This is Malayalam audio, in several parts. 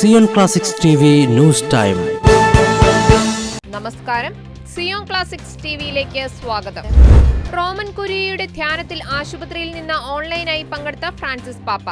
Zion classics T V news time നമസ്കാരം സിയോൺ ക്ലാസിക്സ് ടിവിയിലേക്ക് സ്വാഗതം. റോമൻ കുര്യയുടെ ധ്യാനത്തിൽ ആശുപത്രിയിൽ നിന്ന് ഓൺലൈനായി പങ്കെടുത്ത ഫ്രാൻസിസ് പാപ്പ.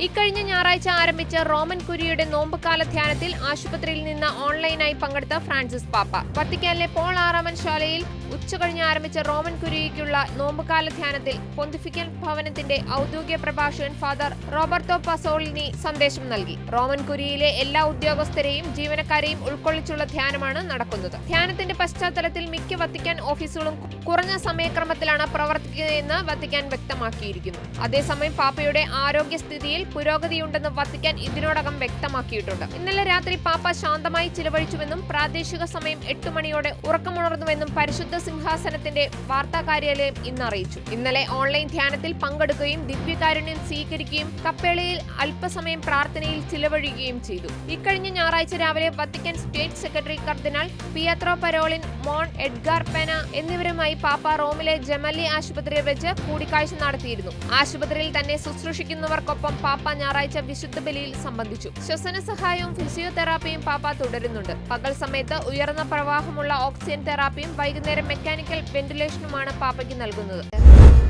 ഇക്കഴിഞ്ഞ ഞായറാഴ്ച ആരംഭിച്ച റോമൻ കുര്യയുടെ നോമ്പുകാല ധ്യാനത്തിൽ ആശുപത്രിയിൽ നിന്ന് ഓൺലൈനായി പങ്കെടുത്ത ഫ്രാൻസിസ് പാപ്പ. വത്തിക്കാനിലെ പോൾ ആറാമൻ ശാലയിൽ ഉച്ചകഴിഞ്ഞ് ആരംഭിച്ച റോമൻ കുര്യയ്ക്കുള്ള നോമ്പുകാല ധ്യാനത്തിൽ പൊന്തിഫിക്കൽ ഭവനത്തിന്റെ ഔദ്യോഗിക പ്രഭാഷകൻ ഫാദർ റോബർട്ടോ പസോളിനി സന്ദേശം നൽകി. റോമൻ കുര്യയിലെ എല്ലാ ഉദ്യോഗസ്ഥരെയും ജീവനക്കാരെയും ഉൾക്കൊള്ളിച്ചുള്ള ധ്യാനമാണ് നടക്കുന്നത്. ധ്യാനത്തിന്റെ പശ്ചാത്തലത്തിൽ മിക്ക വത്തിക്കാൻ ഓഫീസുകളും കുറഞ്ഞ സമയക്രമത്തിലാണ് പ്രവർത്തിക്കുന്നതെന്ന് വത്തിക്കാൻ വ്യക്തമാക്കിയിരിക്കുന്നു. അതേസമയം പാപ്പയുടെ ആരോഗ്യസ്ഥിതിയിൽ പുരോഗതിയുണ്ടെന്ന് വത്തിക്കാൻ ഇതിനോടകം വ്യക്തമാക്കിയിട്ടുണ്ട്. ഇന്നലെ രാത്രി പാപ്പ ശാന്തമായി ചിലവഴിച്ചുവെന്നും പ്രാദേശിക സമയം എട്ട് മണിയോടെ ഉറക്കമുണർന്നുവെന്നും പരിശുദ്ധ സിംഹാസനത്തിന്റെ വാർത്താ കാര്യാലയം ഇന്ന് അറിയിച്ചു. ഇന്നലെ ഓൺലൈൻ ധ്യാനത്തിൽ പങ്കെടുക്കുകയും ദിവ്യകാരുണ്യം സ്വീകരിക്കുകയും കപ്പേളയിൽ അല്പസമയം പ്രാർത്ഥനയിൽ ചിലവഴിക്കുകയും ചെയ്തു. ഇക്കഴിഞ്ഞ ഞായറാഴ്ച രാവിലെ Vatican state secretary cardinal Pietro Parolin Mon Edgar Pena എന്നിവരുമായി പാപ്പ റോമിലെ ജമലി ആശുപത്രിയിൽ വെച്ച് കൂടിക്കാഴ്ച നടത്തിയിരുന്നു. ആശുപത്രിയിൽ തന്നെ ശുശ്രൂഷിക്കുന്നവർക്കൊപ്പം പാപ്പ ഞായറാഴ്ച വിശുദ്ധ ബലിയിൽ സംബന്ധിച്ചു. ശ്വസന സഹായവും ഫിസിയോതെറാപ്പിയും പാപ്പ തുടരുന്നുണ്ട്. പകൽ സമയത്ത് ഉയർന്ന പ്രവാഹമുള്ള ഓക്സിജൻ തെറാപ്പിയും വൈകുന്നേരം മെക്കാനിക്കൽ വെന്റിലേഷനുമാണ് പാപ്പയ്ക്ക് നൽകുന്നത്.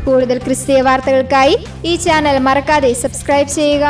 കൂടുതൽ ക്രിസ്തീയ വാർത്തകൾക്കായി ഈ ചാനൽ മറക്കാതെ സബ്സ്ക്രൈബ് ചെയ്യുക.